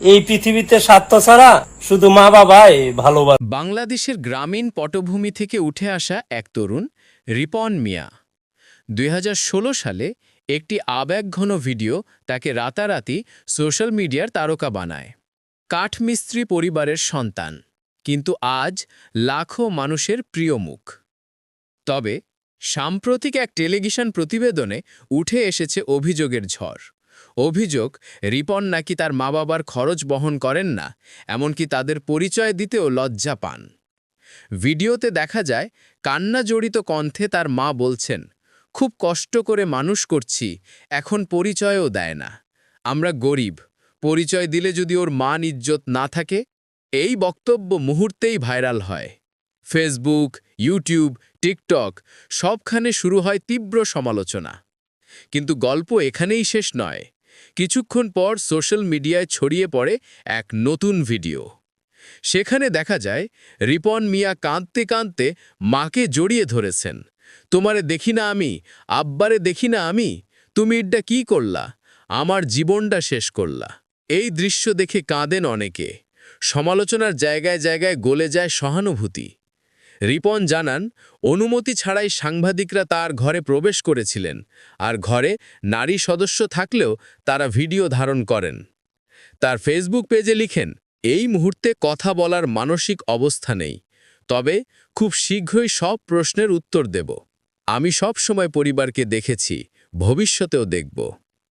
এই পৃথিবীতে স্বার্থ ছাড়া শুধু মা বাবাই ভালোবাসে। বাংলাদেশের গ্রামীণ পটভূমি থেকে উঠে আসা এক তরুণ, রিপন মিয়া। দুই হাজার ষোলো সালে একটি আবেগঘন ভিডিও তাকে রাতারাতি সোশ্যাল মিডিয়ার তারকা বানায়। কাঠমিস্ত্রি পরিবারের সন্তান, কিন্তু আজ লাখো মানুষের প্রিয় মুখ। তবে সাম্প্রতিক এক টেলিভিশন প্রতিবেদনে উঠে এসেছে অভিযোগের ঝড়। অভিযোগ, রিপন নাকি তার মা বাবার খরচ বহন করেন না, এমনকি তাদের পরিচয় দিতেও লজ্জা পান। ভিডিওতে দেখা যায়, কান্না জড়িত কণ্ঠে তার মা বলছেন, খুব কষ্ট করে মানুষ করছি, এখন পরিচয়ও দেয় না। আমরা গরিব, পরিচয় দিলে যদি ওর মান ইজ্জত না থাকে? এই বক্তব্য মুহূর্তেই ভাইরাল হয়। ফেসবুক, ইউটিউব, টিকটক, সবখানে শুরু হয় তীব্র সমালোচনা। কিন্তু গল্প এখানেই শেষ নয়। কিছুক্ষণ পর সোশ্যাল মিডিয়ায় ছড়িয়ে পড়ে এক নতুন ভিডিও। সেখানে দেখা যায়, রিপন মিয়া কাঁদতে কাঁদতে মাকে জড়িয়ে ধরেছেন। তোমারে দেখি না আমি, আব্বারে দেখি না আমি, তুমি এটা কি করলা? আমার জীবনটা শেষ করলা। এই দৃশ্য দেখে কাঁদেন অনেকে। সমালোচনার জায়গায় জায়গায় গলে যায় সহানুভূতি। রিপন জানান, অনুমতি ছাড়াই সাংবাদিকরা তার ঘরে প্রবেশ করেছিলেন, আর ঘরে নারী সদস্য থাকলেও তারা ভিডিও ধারণ করেন। তার ফেসবুক পেজে লিখেন, এই মুহূর্তে কথা বলার মানসিক অবস্থা নেই, তবে খুব শীঘ্রই সব প্রশ্নের উত্তর দেব। আমি সব সময় পরিবারকে দেখেছি, ভবিষ্যতেও দেখব।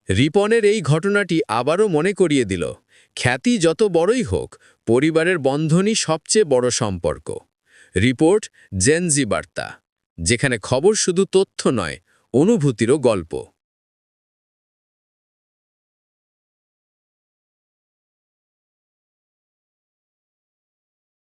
রিপনের এই ঘটনাটি আবারও মনে করিয়ে দিল, খ্যাতি যত বড়ই হোক, পরিবারের বন্ধনই সবচেয়ে বড় সম্পর্ক। রিপোর্ট জেনজি বার্তা যেখানে খবর শুধু তথ্য নয় অনুভূতিরও গল্প।